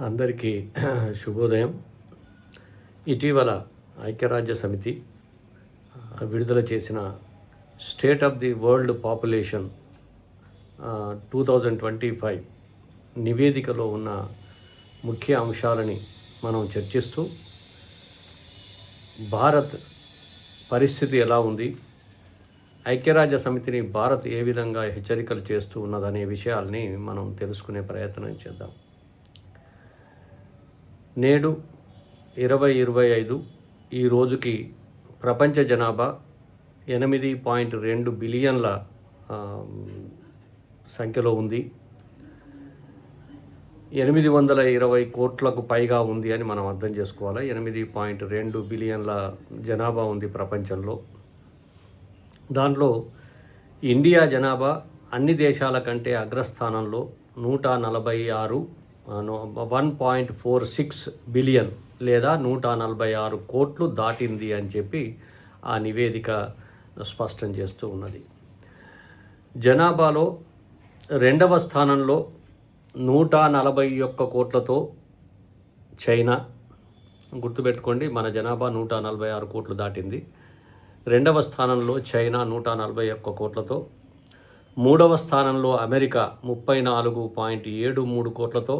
అందరికీ శుభోదయం. ఇటీవల ఐక్యరాజ్య సమితి విడుదల చేసిన state of the world population two thousand twenty five నివేదికలో ఉన్న ముఖ్య అంశాలని మనం చర్చిస్తూ భారత్ పరిస్థితి ఎలా ఉంది? ఐక్యరాజ్య సమితిని భారత్ ఏ విధంగా హెచ్చరికలు చేస్తూ ఉన్నదనే విషయాల్ని మనం తెలుసుకునే ప్రయత్నం చేద్దాం. నేడు ఇరవై ఇరవై ఐదు ఈ రోజుకి ప్రపంచ జనాభా ఎనిమిది పాయింట్ రెండు బిలియన్ల సంఖ్యలో ఉంది. ఎనిమిది వందల ఇరవై కోట్లకు పైగా ఉంది అని మనం అర్థం చేసుకోవాలి? ఎనిమిది పాయింట్ రెండు బిలియన్ల జనాభా ఉంది ప్రపంచంలో. దాంట్లో ఇండియా జనాభా అన్ని దేశాల కంటే అగ్రస్థానంలో నూట నలభై ఆరు one point four six billion లేదా నూట నలభై ఆరు కోట్లు దాటింది అని చెప్పి ఆ నివేదిక స్పష్టం చేస్తూ ఉన్నది. జనాభాలో రెండవ స్థానంలో నూట నలభై ఒక్క కోట్లతో చైనా గుర్తుపెట్టుకోండి మన జనాభా నూట నలభై ఆరు కోట్లు దాటింది. రెండవ స్థానంలో చైనా నూట నలభై ఒక్క కోట్లతో మూడవ స్థానంలో అమెరికా ముప్పై నాలుగు పాయింట్ ఏడు మూడు కోట్లతో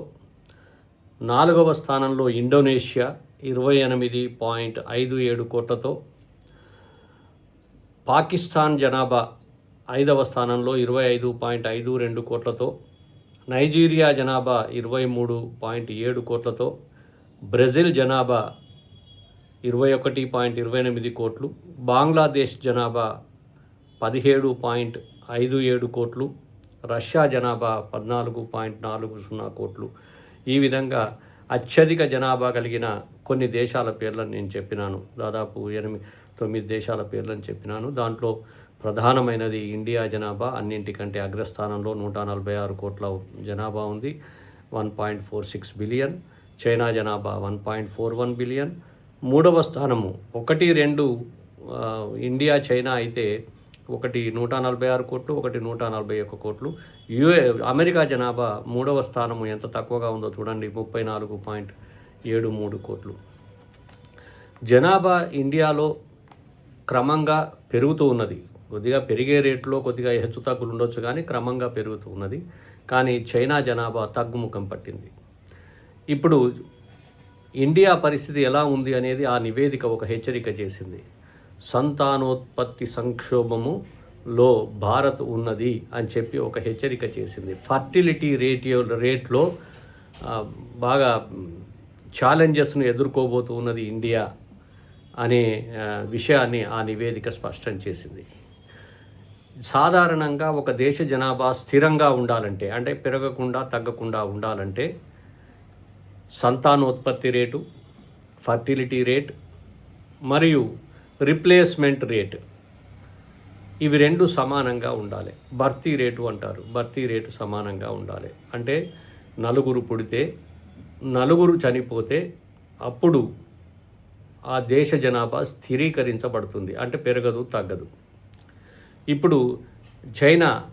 నాలుగవ స్థానంలో ఇండోనేషియా ఇరవై ఎనిమిది పాయింట్ ఐదు ఏడు కోట్లతో పాకిస్తాన్ జనాభా ఐదవ స్థానంలో ఇరవై ఐదు పాయింట్ ఐదు రెండు కోట్లతో నైజీరియా జనాభా ఇరవై మూడు పాయింట్ ఏడు కోట్లతో బ్రెజిల్ జనాభా ఇరవై ఒకటి పాయింట్ ఇరవై ఎనిమిది కోట్లు బంగ్లాదేశ్ జనాభా పదిహేడు పాయింట్ ఐదు ఏడు కోట్లు రష్యా జనాభా పద్నాలుగు పాయింట్ నాలుగు సున్నా కోట్లు. ఈ విధంగా అత్యధిక జనాభా కలిగిన కొన్ని దేశాల పేర్లను నేను చెప్పినాను. దాదాపు ఎనిమిది తొమ్మిది దేశాల పేర్లను చెప్పినాను. దాంట్లో ప్రధానమైనది ఇండియా జనాభా అన్నింటికంటే అగ్రస్థానంలో నూట నలభై ఆరు కోట్ల జనాభా ఉంది one point four six billion. China జనాభా one point four one billion. మూడవ స్థానము ఒకటి రెండు ఇండియా చైనా అయితే ఒకటి నూట నలభై ఆరు కోట్లు ఒకటి నూట నలభై ఒక్క కోట్లు. యుఏ అమెరికా జనాభా మూడవ స్థానము ఎంత తక్కువగా ఉందో చూడండి ముప్పై నాలుగు పాయింట్ ఏడు మూడు కోట్లు. జనాభా ఇండియాలో క్రమంగా పెరుగుతూ ఉన్నది. కొద్దిగా పెరిగే రేట్లో కొద్దిగా హెచ్చు తగ్గులు ఉండొచ్చు కానీ క్రమంగా పెరుగుతూ ఉన్నది. కానీ చైనా జనాభా తగ్గుముఖం పట్టింది. ఇప్పుడు ఇండియా పరిస్థితి ఎలా ఉంది అనేది ఆ నివేదిక ఒక హెచ్చరిక చేసింది. సంతానోత్పత్తి సంక్షోభములో భారత్ ఉన్నది అని చెప్పి ఒక హెచ్చరిక చేసింది. ఫర్టిలిటీ రేటియో రేట్లో బాగా ఛాలెంజెస్ను ఎదుర్కోబోతూ ఉన్నది ఇండియా అనే విషయాన్ని ఆ నివేదిక స్పష్టం చేసింది. సాధారణంగా ఒక దేశ జనాభా స్థిరంగా ఉండాలంటే అంటే పెరగకుండా తగ్గకుండా ఉండాలంటే సంతానోత్పత్తి రేటు ఫర్టిలిటీ రేట్ మరియు రిప్లేస్మెంట్ రేట్. ఇవి రెండు సమానంగా ఉండాలి. భర్తీ రేటు అంటారు. భర్తీ రేటు సమానంగా ఉండాలి. అంటే నలుగురు పుడితే నలుగురు చనిపోతే అప్పుడు ఆ దేశ జనాభా స్థిరీకరించబడుతుంది. అంటే పెరగదు తగ్గదు. ఇప్పుడు చైనా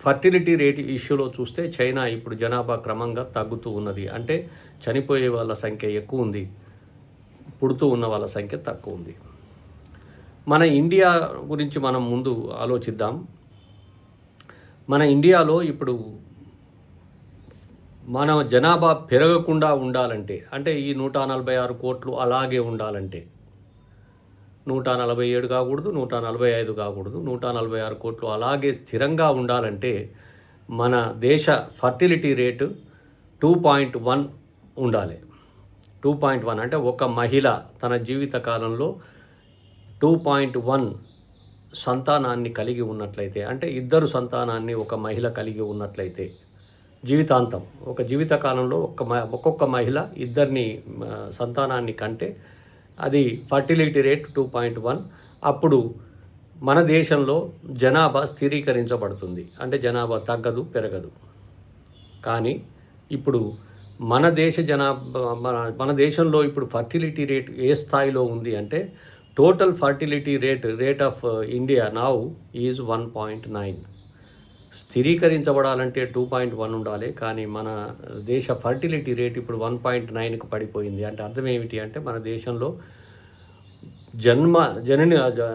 ఫర్టిలిటీ రేట్ ఇష్యూలో చూస్తే చైనా ఇప్పుడు జనాభా క్రమంగా తగ్గుతూ ఉన్నది. అంటే చనిపోయే వాళ్ళ సంఖ్య ఎక్కువ ఉంది. పుడుతూ ఉన్న వాళ్ళ సంఖ్య తక్కువ ఉంది మన ఇండియా గురించి మనం ముందు ఆలోచిద్దాం. మన ఇండియాలో ఇప్పుడు మన జనాభా పెరగకుండా ఉండాలంటే అంటే ఈ నూట నలభై ఆరు కోట్లు అలాగే ఉండాలంటే నూట నలభై ఏడు కాకూడదు నూట నలభై ఐదు కాకూడదు నూట నలభై ఆరు కోట్లు అలాగే స్థిరంగా ఉండాలంటే మన దేశ fertility rate two point one ఉండాలి. టూ పాయింట్ వన్ అంటే ఒక మహిళ తన జీవిత కాలంలో టూ పాయింట్ వన్ సంతానాన్ని కలిగి ఉన్నట్లయితే అంటే ఇద్దరు సంతానాన్ని ఒక మహిళ కలిగి ఉన్నట్లయితే జీవితాంతం ఒక జీవిత కాలంలో ఒక ఒక్కొక్క మహిళ ఇద్దరిని సంతానాన్ని కంటే అది fertility rate two point one. అప్పుడు మన దేశంలో జనాభా స్థిరీకరించబడుతుంది. అంటే జనాభా తగ్గదు పెరగదు. కానీ ఇప్పుడు మన దేశ జనాభా మన మన దేశంలో ఇప్పుడు ఫర్టిలిటీ రేట్ ఏ స్థాయిలో ఉంది అంటే total fertility rate rate of uh, India now is one point nine స్థిరీకరించబడాలంటే two point one ఉండాలి కానీ మన దేశ ఫర్టిలిటీ రేట్ ఇప్పుడు వన్ పాయింట్ నైన్కి పడిపోయింది. అంటే అర్థం ఏమిటి అంటే మన దేశంలో జన్మ జనని జ-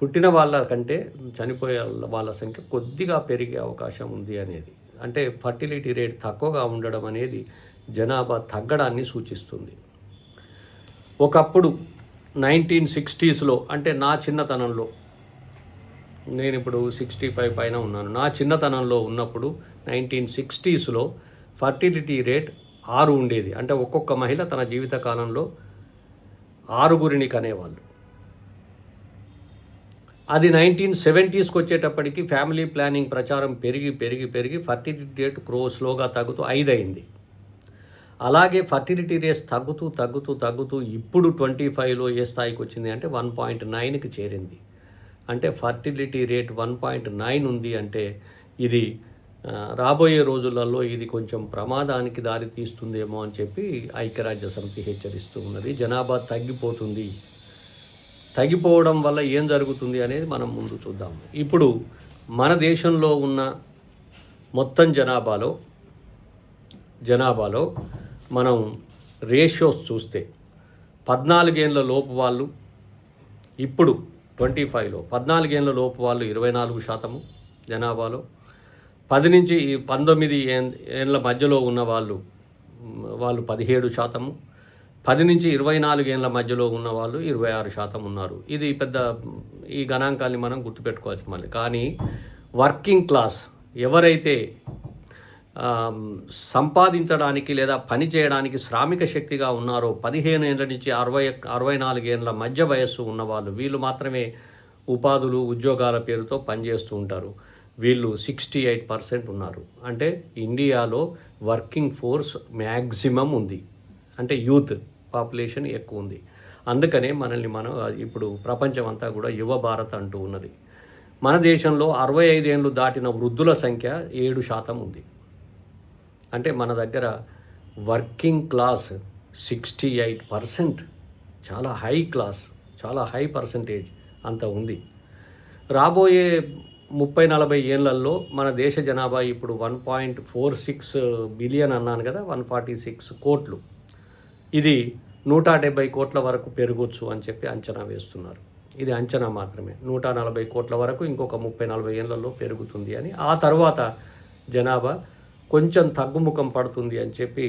పుట్టిన వాళ్ళ కంటే చనిపోయే వాళ్ళ సంఖ్య కొద్దిగా పెరిగే అవకాశం ఉంది అనేది. అంటే ఫర్టిలిటీ రేట్ తక్కువగా ఉండడం అనేది జనాభా తగ్గడాన్ని సూచిస్తుంది. ఒకప్పుడు నైన్టీన్ సిక్స్టీస్లో అంటే నా చిన్నతనంలో నేను ఇప్పుడు సిక్స్టీ ఫైవ్ పైన ఉన్నాను. నా చిన్నతనంలో ఉన్నప్పుడు నైన్టీన్ సిక్స్టీస్లో ఫర్టిలిటీ రేట్ ఆరు ఉండేది. అంటే ఒక్కొక్క మహిళ తన జీవితకాలంలో ఆరుగురిని కనేవాళ్ళు. అది నైన్టీన్ సెవెంటీస్కి వచ్చేటప్పటికి ఫ్యామిలీ ప్లానింగ్ ప్రచారం పెరిగి పెరిగి పెరిగి ఫర్టిలిటీ రేట్ క్రో స్లోగా తగ్గుతూ ఐదు అయింది అలాగే ఫర్టిలిటీ రేస్ తగ్గుతూ తగ్గుతూ తగ్గుతూ ఇప్పుడు ట్వంటీ ఫైవ్లో ఏ స్థాయికి వచ్చింది అంటే వన్ పాయింట్ నైన్కి చేరింది. అంటే fertility rate one point nine ఉంది అంటే ఇది రాబోయే రోజులలో ఇది కొంచెం ప్రమాదానికి దారి తీస్తుందేమో అని చెప్పి ఐక్యరాజ్య సమితి హెచ్చరిస్తూ ఉన్నది. జనాభా తగ్గిపోతుంది. తగ్గిపోవడం వల్ల ఏం జరుగుతుంది అనేది మనం ముందు చూద్దాం. ఇప్పుడు మన దేశంలో ఉన్న మొత్తం జనాభాలో జనాభాలో మనం రేషియోస్ చూస్తే పద్నాలుగేళ్ళ లోపు వాళ్ళు ఇప్పుడు ట్వంటీ ఫైవ్లో పద్నాలుగేండ్ల లోపు వాళ్ళు ఇరవై నాలుగు శాతము జనాభాలో. పది నుంచి ఈ పంతొమ్మిది ఏళ్ళ ఏండ్ల మధ్యలో ఉన్న వాళ్ళు వాళ్ళు పదిహేడు శాతము. పది నుంచి ఇరవై నాలుగేళ్ళ మధ్యలో ఉన్న వాళ్ళు ఇరవై ఆరు శాతం ఉన్నారు. ఇది పెద్ద ఈ గణాంకాన్ని మనం గుర్తుపెట్టుకోవాల్సి మళ్ళీ కానీ వర్కింగ్ క్లాస్ ఎవరైతే సంపాదించడానికి లేదా పని చేయడానికి శ్రామిక శక్తిగా ఉన్నారో పదిహేను ఏళ్ళ నుంచి అరవై అరవై నాలుగేళ్ళ మధ్య వయస్సు ఉన్నవాళ్ళు వీళ్ళు మాత్రమే ఉపాధులు ఉద్యోగాల పేరుతో పనిచేస్తూ ఉంటారు. వీళ్ళు సిక్స్టీ ఎయిట్ పర్సెంట్ ఉన్నారు. అంటే ఇండియాలో వర్కింగ్ ఫోర్స్ మ్యాక్సిమం ఉంది. అంటే యూత్ పాపులేషన్ ఎక్కువ ఉంది. అందుకనే మనల్ని మనం ఇప్పుడు ప్రపంచం అంతా కూడా యువ భారత్ అంటూ ఉన్నది. మన దేశంలో అరవై ఐదేళ్ళు దాటిన వృద్ధుల సంఖ్య ఏడు శాతం ఉంది. అంటే మన దగ్గర working class sixty eight percent చాలా హై క్లాస్ చాలా హై పర్సంటేజ్ అంత ఉంది. రాబోయే ముప్పై నలభై ఏళ్ళలో మన దేశ జనాభా ఇప్పుడు one point four six billion అన్నాను కదా వన్ ఫార్టీ సిక్స్ కోట్లు. ఇది నూట డెబ్బై కోట్ల వరకు పెరగొచ్చు అని చెప్పి అంచనా వేస్తున్నారు. ఇది అంచనా మాత్రమే. నూట నలభై కోట్ల వరకు ఇంకొక ముప్పై నలభై ఏళ్ళలో పెరుగుతుంది అని. ఆ తర్వాత జనాభా కొంచెం తగ్గుముఖం పడుతుంది అని చెప్పి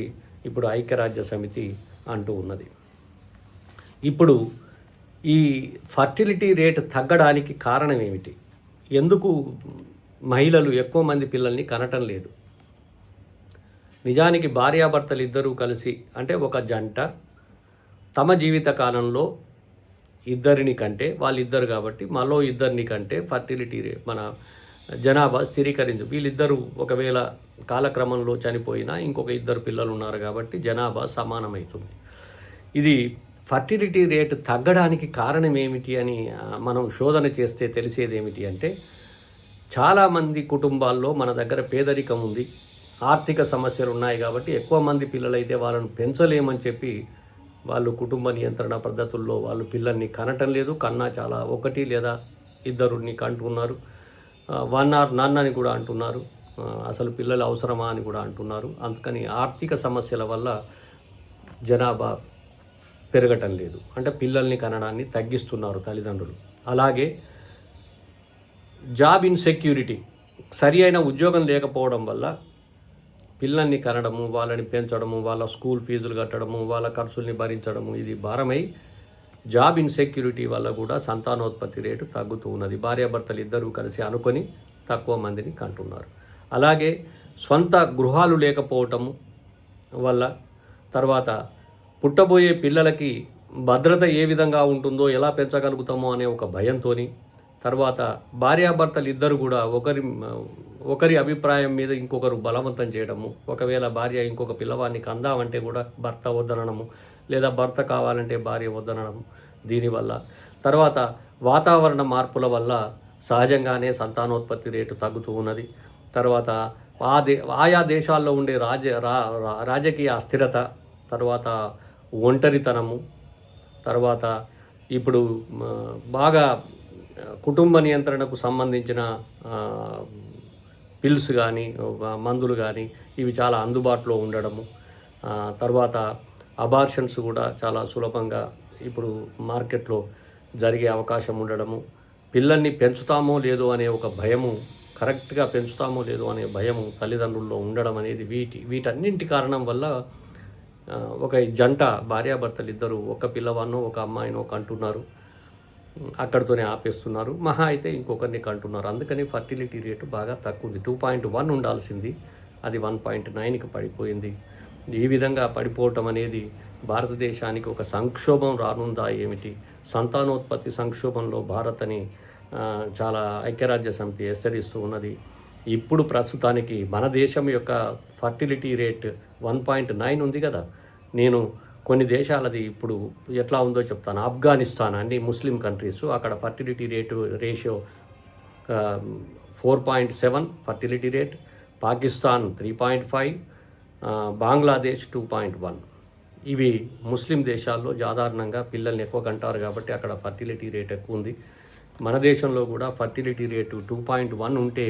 ఇప్పుడు ఐక్యరాజ్య సమితి అంటూ ఉన్నది. ఇప్పుడు ఈ ఫర్టిలిటీ రేట్ తగ్గడానికి కారణం ఏమిటి? ఎందుకు మహిళలు ఎక్కువ మంది పిల్లల్ని కనటం లేదు? నిజానికి భార్యాభర్తలు ఇద్దరూ కలిసి అంటే ఒక జంట తమ జీవిత కాలంలో ఇద్దరిని కంటే వాళ్ళిద్దరు కాబట్టి మరో ఇద్దరిని కంటే ఫర్టిలిటీ రేట్ మన జనాభా స్థిరీకరించు వీళ్ళిద్దరూ ఒకవేళ కాలక్రమంలో చనిపోయినా ఇంకొక ఇద్దరు పిల్లలు ఉన్నారు కాబట్టి జనాభా సమానమవుతుంది. ఇది ఫర్టిలిటీ రేటు తగ్గడానికి కారణం ఏమిటి అని మనం శోధన చేస్తే తెలిసేది ఏమిటి అంటే చాలామంది కుటుంబాల్లో మన దగ్గర పేదరికం ఉంది ఆర్థిక సమస్యలు ఉన్నాయి కాబట్టి ఎక్కువ మంది పిల్లలైతే వాళ్ళను పెంచలేమని చెప్పి వాళ్ళు కుటుంబ నియంత్రణ పద్ధతుల్లో వాళ్ళు పిల్లల్ని కనటం లేదు. కన్నా చాలా ఒకటి లేదా ఇద్దరుని కంటున్నారు. వన్ ఆర్ నన్ అని కూడా అంటున్నారు. అసలు పిల్లలు అవసరమా అని కూడా అంటున్నారు. అందుకని ఆర్థిక సమస్యల వల్ల జనాభా పెరగటం లేదు. అంటే పిల్లల్ని కనడాన్ని తగ్గిస్తున్నారు తల్లిదండ్రులు. అలాగే జాబ్ ఇన్సెక్యూరిటీ సరి అయిన ఉద్యోగం లేకపోవడం వల్ల పిల్లల్ని కనడము వాళ్ళని పెంచడము వాళ్ళ స్కూల్ ఫీజులు కట్టడము వాళ్ళ ఖర్చుల్ని భరించడము ఇది భారమై జాబ్ ఇన్సెక్యూరిటీ వల్ల కూడా సంతానోత్పత్తి రేటు తగ్గుతూ ఉన్నది. భార్యాభర్తలు ఇద్దరూ కలిసి అనుకొని తక్కువ మందిని కంటున్నారు. అలాగే స్వంత గృహాలు లేకపోవటం వల్ల తర్వాత పుట్టబోయే పిల్లలకి భద్రత ఏ విధంగా ఉంటుందో ఎలా పెంచగలుగుతామో అనే ఒక భయంతోని తర్వాత భార్యాభర్తలు ఇద్దరు కూడా ఒకరి ఒకరి అభిప్రాయం మీద ఇంకొకరు బలవంతం చేయడము ఒకవేళ భార్య ఇంకొక పిల్లవాడిని కందామంటే కూడా భర్త వద్దనడము లేదా భర్త కావాలంటే భార్య వద్దనడం దీనివల్ల. తర్వాత వాతావరణ మార్పుల వల్ల సహజంగానే సంతానోత్పత్తి రేటు తగ్గుతూ ఉన్నది. తర్వాత ఆ దే ఆయా దేశాల్లో ఉండే రాజ రా- రాజకీయ అస్థిరత తర్వాత ఒంటరితనము తర్వాత ఇప్పుడు బాగా కుటుంబ నియంత్రణకు సంబంధించిన పిల్స్ కానీ మందులు కానీ ఇవి చాలా అందుబాటులో ఉండడము తర్వాత అబార్షన్స్ కూడా చాలా సులభంగా ఇప్పుడు మార్కెట్లో జరిగే అవకాశం ఉండడము పిల్లల్ని పెంచుతామో లేదో అనే ఒక భయము కరెక్ట్గా పెంచుతామో లేదో అనే భయము తల్లిదండ్రుల్లో ఉండడం అనేది వీటి వీటన్నింటి కారణం వల్ల ఒక జంట భార్యాభర్తలు ఇద్దరు ఒక పిల్లవాడినో ఒక అమ్మాయినో కంటున్నారు. అక్కడితోనే ఆపేస్తున్నారు. మహా అయితే ఇంకొకరిని కంటున్నారు. అందుకని ఫర్టిలిటీ రేటు బాగా తక్కువ ఉంది టూ పాయింట్ వన్ ఉండాల్సింది. అది వన్ పాయింట్ నైన్కి పడిపోయింది. ఈ విధంగా పడిపోవటం అనేది భారతదేశానికి ఒక సంక్షోభం రానుందా ఏమిటి? సంతానోత్పత్తి సంక్షోభంలో భారత్ అని చాలా ఐక్యరాజ్య సమితి హెచ్చరిస్తూ ఉన్నది. ఇప్పుడు ప్రస్తుతానికి మన దేశం యొక్క fertility rate one point nine ఉంది కదా. నేను కొన్ని దేశాలది ఇప్పుడు ఎట్లా ఉందో చెప్తాను. ఆఫ్ఘనిస్తాన్ అన్ని ముస్లిం కంట్రీస్ అక్కడ fertility rate ratio four point seven fertility rate. Pakistan three point five. Bangladesh two point one. ఇవి ముస్లిం దేశాల్లో సాధారణంగా పిల్లల్ని ఎక్కువ కంటారు కాబట్టి అక్కడ ఫర్టిలిటీ రేట్ ఎక్కువ ఉంది. మన దేశంలో కూడా fertility rate two point one ఉంటే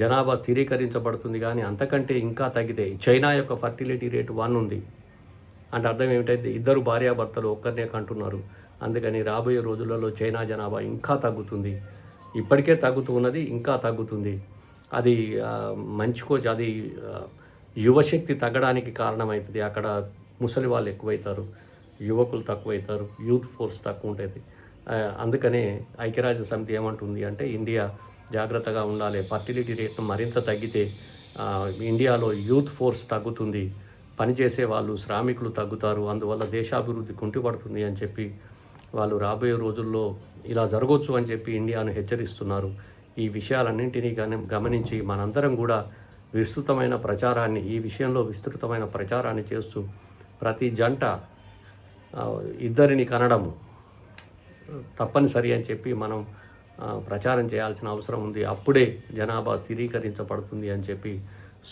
జనాభా స్థిరీకరించబడుతుంది కానీ అంతకంటే ఇంకా తగ్గితే చైనా యొక్క ఫర్టిలిటీ రేటు వన్ ఉంది. అంటే అర్థం ఏమిటైతే ఇద్దరు భార్యాభర్తలు ఒక్కరినే కంటున్నారు. అందుకని రాబోయే రోజులలో చైనా జనాభా ఇంకా తగ్గుతుంది. ఇప్పటికే తగ్గుతూ ఉన్నది ఇంకా తగ్గుతుంది. అది మంచికో అది యువశక్తి తగ్గడానికి కారణమవుతుంది. అక్కడ ముసలి వాళ్ళు ఎక్కువైతారు యువకులు తక్కువైతారు యూత్ ఫోర్స్ తక్కువ ఉంటుంది అందుకనే ఐక్యరాజ్య సమితి ఏమంటుంది అంటే ఇండియా జాగ్రత్తగా ఉండాలి. ఫర్టిలిటీ రేట్ను మరింత తగ్గితే ఇండియాలో యూత్ ఫోర్స్ తగ్గుతుంది పనిచేసే వాళ్ళు శ్రామికులు తగ్గుతారు అందువల్ల దేశాభివృద్ధి కుంటిపడుతుంది అని చెప్పి వాళ్ళు రాబోయే రోజుల్లో ఇలా జరగవచ్చు అని చెప్పి ఇండియాను హెచ్చరిస్తున్నారు. ఈ విషయాలన్నింటినీ గమనించి మనందరం కూడా విస్తృతమైన ప్రచారాన్ని ఈ విషయంలో విస్తృతమైన ప్రచారాన్ని చేస్తూ ప్రతి జంట ఇద్దరిని కనడము. తప్పనిసరి అని చెప్పి మనం ప్రచారం చేయాల్సిన అవసరం ఉంది. అప్పుడే జనాభా స్థిరీకరించబడుతుంది అని చెప్పి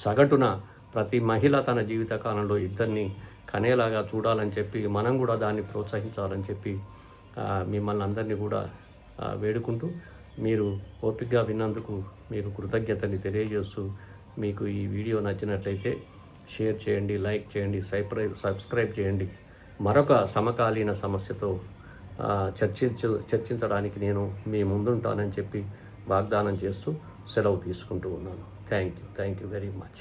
సగటున ప్రతి మహిళ తన జీవితకాలంలో ఇద్దరిని కనేలాగా చూడాలని చెప్పి మనం కూడా దాన్ని ప్రోత్సహించాలని చెప్పి మిమ్మల్ని అందరినీ కూడా వేడుకుంటూ మీరు ఓపికగా విన్నందుకు మీరు కృతజ్ఞతని తెలియజేస్తూ మీకు ఈ వీడియో నచ్చినట్లయితే షేర్ చేయండి లైక్ చేయండి సబ్స్క్రైబ్ సబ్స్క్రైబ్ చేయండి. మరొక సమకాలీన సమస్యతో చర్చించ చర్చించడానికి నేను మీ ముందుంటానని చెప్పి వాగ్దానం చేస్తూ సెలవు తీసుకుంటూ ఉన్నాను. Thank you thank you very much.